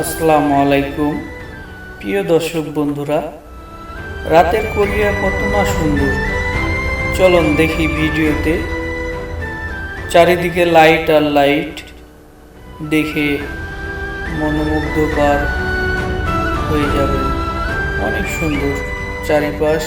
আসসালামু আলাইকুম। প্রিয় দর্শক বন্ধুরা, রাতের কোরিয়া কত না সুন্দর। চলুন দেখি ভিডিওতে। চারিদিকে লাইট আর লাইট দেখে মনোমুগ্ধকর হয়ে যাবে। অনেক সুন্দর চারিপাশ।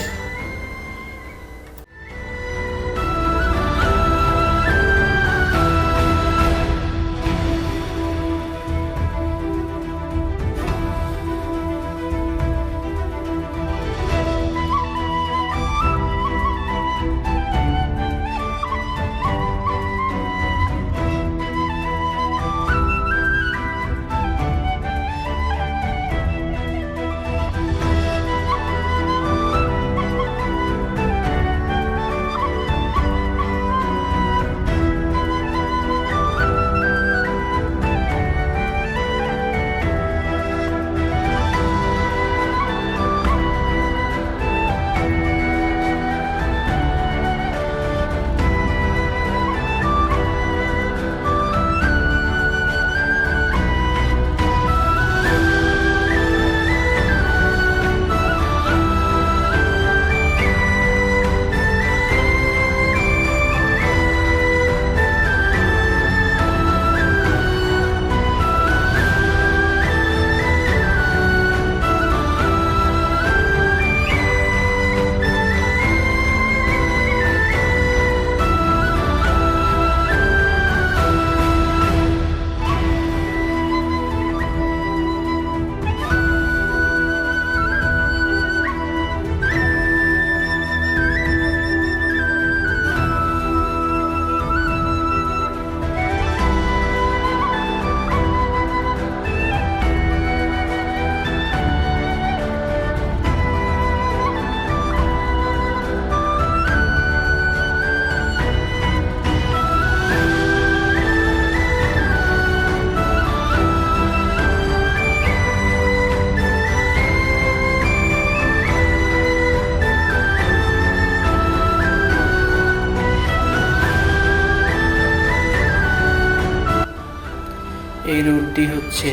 এই রুটটি হচ্ছে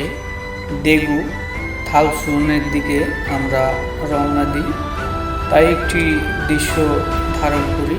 দেগু থালসুনের দিকে আমরা রওনা দিই। তাই একটি দৃশ্য ধারণ করি।